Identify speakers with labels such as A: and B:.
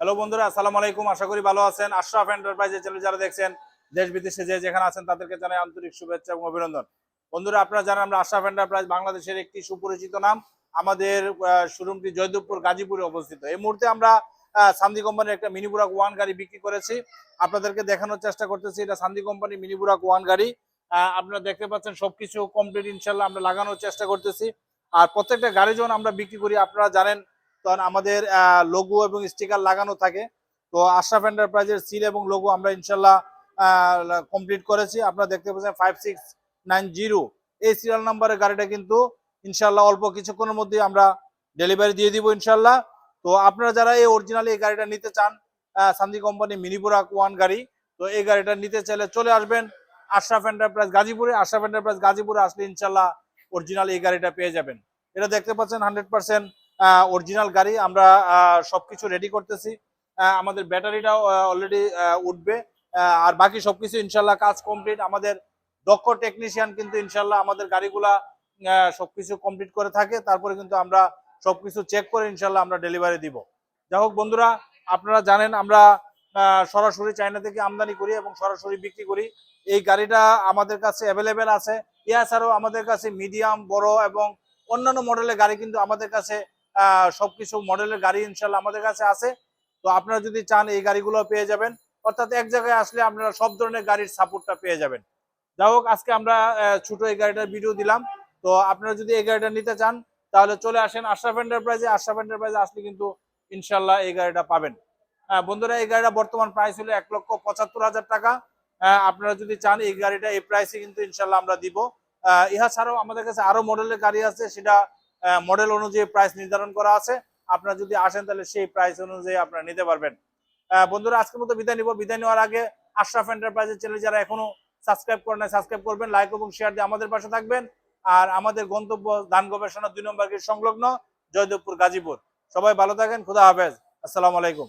A: Hello বন্ধুরা, আসসালামু আলাইকুম। আশা করি ভালো আছেন। আশরাফ এন্টারপ্রাইজের চ্যানেল যারা দেখছেন, দেশ বিদেশে যে যেখানে আছেন, তাদেরকে জানাই আন্তরিক শুভেচ্ছা এবং অভিনন্দন। বন্ধুরা, আপনারা জানেন আমরা আশরাফ এন্টারপ্রাইজ বাংলাদেশের একটি সুপরিচিত নাম। আমাদের শোরুমটি জয়দেবপুর, গাজীপুরে অবস্থিত। এই মুহূর্তে আমরা সান্দি কোম্পানির একটা মিনি বুরাক ওয়ান গাড়ি বিক্রি করেছি। আপনাদেরকে দেখানোর চেষ্টা করতেছি, এটা সান্দি কোম্পানি মিনি বুরাক ওয়ান গাড়ি আপনারা দেখতে পাচ্ছেন সবকিছু কমপ্লিট ইনশাল্লাহ আমরা লাগানোর চেষ্টা করতেছি। আর প্রত্যেকটা গাড়ি যখন আমরা বিক্রি করি, আপনারা জানেন তখন আমাদের লোগো এবং স্টিকার লাগানো থাকে। তো আশরাফ এন্টারপ্রাইজের সিল এবং লোগো আমরা ইনশাল্লাহ কমপ্লিট করেছি। আপনারা দেখতে পাচ্ছেন ফাইভ সিক্স নাইন জিরো এই সিরিয়াল নাম্বারের গাড়িটা কিন্তু ইনশাল্লাহ অল্প কিছুক্ষণের মধ্যে আমরা ডেলিভারি দিয়ে দিব ইনশাল্লাহ। তো আপনারা যারা এই অরিজিনাল এই গাড়িটা নিতে চান সান্দি কোম্পানি মিনিপুরাক ওয়ান গাড়ি, তো এই গাড়িটা নিতে চাইলে চলে আসবেন আশরাফ এন্টারপ্রাইজ গাজীপুরে। আশরাফ এন্টারপ্রাইজ গাজীপুরে আসলে ইনশাল্লাহ অরিজিনাল এই গাড়িটা পেয়ে যাবেন। এটা দেখতে পাচ্ছেন হান্ড্রেড পার্সেন্ট অরিজিনাল গাড়ি, আমরা সবকিছু রেডি করতেছি। আমাদের ব্যাটারিটাও অলরেডি উঠবে। আর বাকি সবকিছু ইনশাল্লাহ কাজ কমপ্লিট আমাদের দক্ষ টেকনিশিয়ান কিন্তু ইনশাল্লাহ আমাদের গাড়িগুলা সবকিছু কমপ্লিট করে থাকে। তারপরে কিন্তু আমরা সবকিছু চেক করে ইনশাল্লাহ আমরা ডেলিভারি দিব। যাই হোক বন্ধুরা, আপনারা জানেন আমরা সরাসরি চায়না থেকে আমদানি করি এবং সরাসরি বিক্রি করি। এই গাড়িটা আমাদের কাছে অ্যাভেলেবেল আছে। এছাড়াও আমাদের কাছে মিডিয়াম বড় এবং অন্যান্য মডেলের গাড়ি কিন্তু আমাদের কাছে সবকিছু মডেলের গাড়ি ইনশাল্লাহ আমাদের কাছে আছে। তো আপনারা যদি চান এই গাড়িগুলো পেয়ে যাবেন অর্থাৎ এক জায়গায় আসলে আপনারা সব ধরনের গাড়ির সাপোর্টটা পেয়ে যাবেন। যাই হোক আজকে আমরা ছোট এই গাড়িটার ভিডিও দিলাম। তো আপনারা যদি এই গাড়িটা নিতে চান তাহলে চলে আসেন আশরাফ এন্টারপ্রাইজে আশরাফ এন্টারপ্রাইজে আসলে কিন্তু ইনশাল্লাহ এই গাড়িটা পাবেন। হ্যাঁ বন্ধুরা এই গাড়িটা বর্তমান প্রাইস হলো এক লক্ষ পঁচাত্তর হাজার টাকা। আহ, আপনারা যদি চান এই গাড়িটা এই প্রাইসে কিন্তু ইনশাল্লাহ আমরা দিব। ইহা ছাড়াও আমাদের কাছে আরও মডেলের গাড়ি আছে সেটা মডেল অনুযায়ী প্রাইস নির্ধারণ করা আছে। আপনার যদি আসেন তাহলে সেই প্রাইস অনুযায়ী আপনারা নিতে পারবেন। বন্ধুরা, আজকের মতো বিদায় নিব। বিদায় নেওয়ার আগে আশরাফ এন্টারপ্রাইজের চ্যানেল যারা এখনও সাবস্ক্রাইব করেন সাবস্ক্রাইব করবেন লাইক এবং শেয়ার দিয়ে আমাদের পাশে থাকবেন। আর আমাদের গন্তব্য ধান গবেষণা দুই নম্বর সংলগ্ন জয়দেবপুর গাজীপুর। সবাই ভালো থাকেন, খুদা হাফেজ। আসসালামু আলাইকুম।